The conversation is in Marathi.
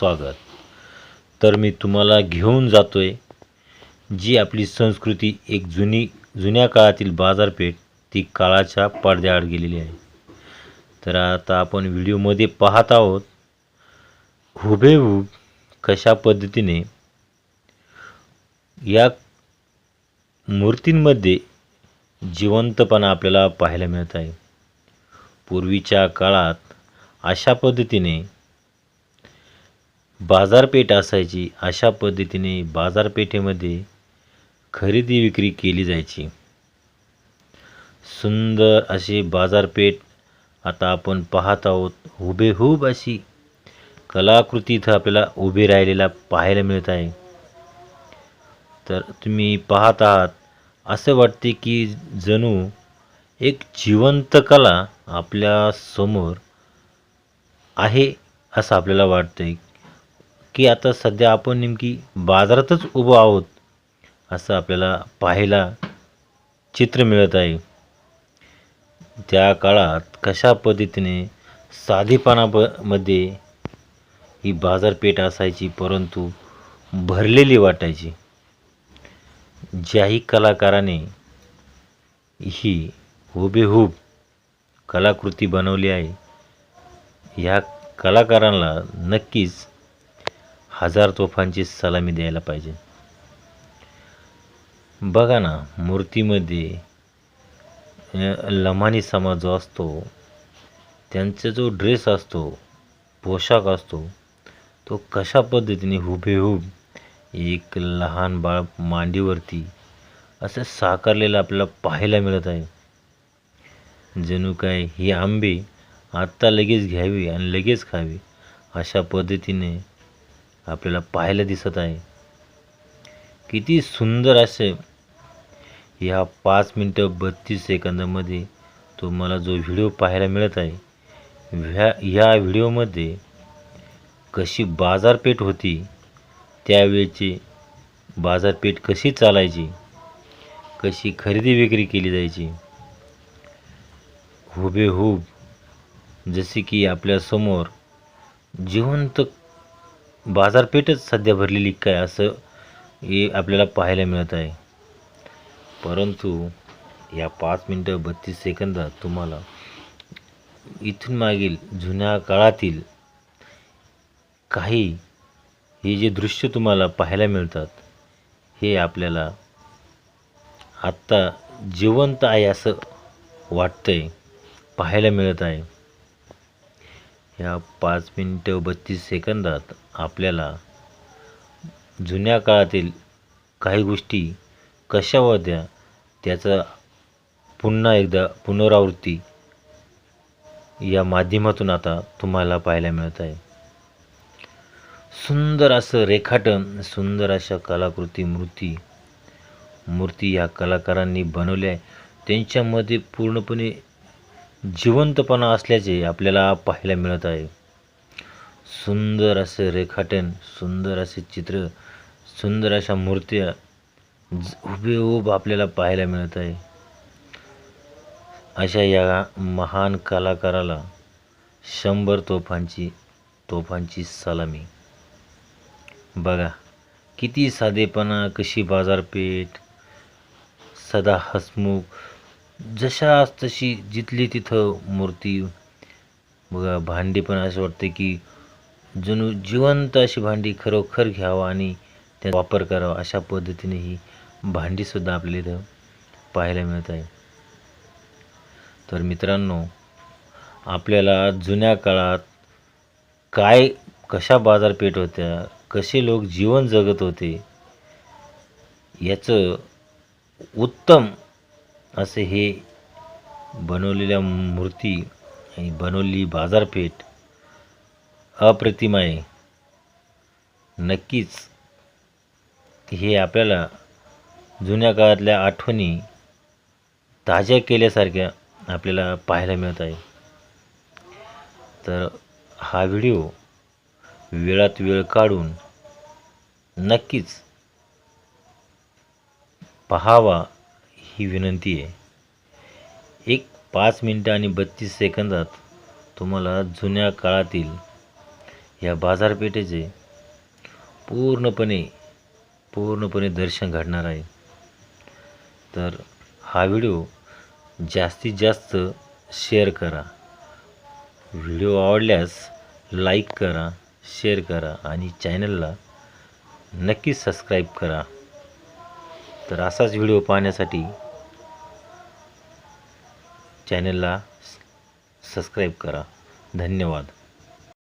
स्वागत. तर मी तुम्हाला घेऊन जातो आहे जी आपली संस्कृती एक जुनी जुन्या काळातील बाजारपेठ ती काळाच्या पडद्याआड गेलेली आहे. तर आता आपण व्हिडिओमध्ये पाहत आहोत हुबेहूब कशा पद्धतीने या मूर्तींमध्ये जिवंतपणा आपल्याला पाहायला मिळत आहे. पूर्वीच्या काळात अशा पद्धतीने बाजारपेठ असायची अशा पद्धतीने बाजारपेठेमध्ये खरेदी विक्री केली जायची. सुंदर अशी बाजारपेठ आता आपण पाहत आहोत. हुबेहूब अशी कलाकृती इथं आपल्याला उभी राहिलेला पाहायला मिळत आहे. तर तुम्ही पाहत आहात असं वाटते की जणू एक जिवंत कला आपल्यासमोर आहे असं आपल्याला वाटतं की आता सध्या आपण नेमकी बाजारातच उभं आहोत असं आपल्याला पाहायला चित्र मिळत आहे. त्या काळात कशा पद्धतीने साधेपणा ही बाजारपेठ असायची परंतु भरलेली वाटायची. ज्याही कलाकाराने ही हुबेहूब कलाकृती बनवली आहे ह्या कलाकारांना नक्कीच हजार तोफांची सलामी द्यायला पाहिजे. बघा ना मूर्तीमध्ये लमानी समाज जो असतो त्यांचा जो ड्रेस असतो पोशाख असतो तो कशा पद्धतीने हुबेहूब एक लहान बाळ मांडीवरती असं साकारलेलं आपल्याला पाहायला मिळत आहे. जणू काय ही आंबे आत्ता लगेच घ्यावी आणि लगेच खावी अशा पद्धतीने आपल्याला पाहायला दिसत आहे. किती सुंदर असे ह्या पाच मिनटं बत्तीस सेकंदामध्ये तुम्हाला जो व्हिडिओ पाहायला मिळत आहे ह्या ह्या व्हिडिओमध्ये कशी बाजारपेठ होती त्यावेळची बाजारपेठ कशी चालायची कशी खरेदी विक्री केली जायची हुबेहूब जसे की आपल्यासमोर जिवंत बाजारपेठच सध्या भरलेली काय असं हे आपल्याला पाहायला मिळत आहे. परंतु या पाच मिनटं बत्तीस सेकंदात तुम्हाला इथून मागील जुन्या काळातील काही हे जे दृश्य तुम्हाला पाहायला मिळतात हे आपल्याला आत्ता जिवंत आहे असं वाटतंय पाहायला मिळत आहे. या पाच मिनटं बत्तीस सेकंदात आपल्याला जुन्या काळातील काही गोष्टी कशा होत्या त्याचा पुन्हा एकदा पुनरावृत्ती या माध्यमातून आता तुम्हाला पाहायला मिळत आहे. सुंदर असं रेखाटन सुंदर अशा कलाकृती मूर्ती मूर्ती या कलाकारांनी बनवल्या. आहे त्यांच्यामध्ये पूर्णपणे जिवंतपणा असल्याचे आपल्याला पाहायला मिळत आहे. सुंदर असे रेखाटन सुंदर असे चित्र सुंदर अशा मूर्त्या हुबेहूब आपल्याला पाहायला मिळत आहे. अशा या महान कलाकाराला शंभर तोफांची तोफांची सलामी. बघा किती साधेपणा कशी बाजारपेठ सदा हसमुख जशास तशी जिथली तिथं मूर्ती. बघा भांडी पण असं वाटतं की जणू जिवंत अशी भांडी खरोखर घ्यावं आणि त्याचा वापर करावा अशा पद्धतीने ही भांडीसुद्धा आपल्याला इथं पाहायला मिळत आहे. तर मित्रांनो आपल्याला जुन्या काळात काय कशा बाजारपेठ होत्या कसे लोक जीवन जगत होते याचं उत्तम असे हे बनवलेल्या मूर्ती आणि बनवलेली बाजारपेठ अप्रतिम आहे नक्कीच हे आपल्याला जुन्या काळातल्या आठवणी ताज्या केल्यासारख्या आपल्याला पाहायला मिळत आहे. तर हा व्हिडिओ वेळात वेळ काढून नक्कीच पहावा ही विनंती आहे. एक पाच मिनटं आणि बत्तीस सेकंदात तुम्हाला जुन्या काळातील या बाजारपेठेचे पूर्णपणे पूर्णपणे दर्शन घडणार आहे. तर हा व्हिडिओ जास्तीत जास्त शेअर करा. व्हिडिओ आवडल्यास लाईक करा शेअर करा आणि चॅनलला नक्कीच सबस्क्राईब करा. तर असाच व्हिडिओ पाहण्यासाठी चॅनलला सबस्क्राईब करा. धन्यवाद.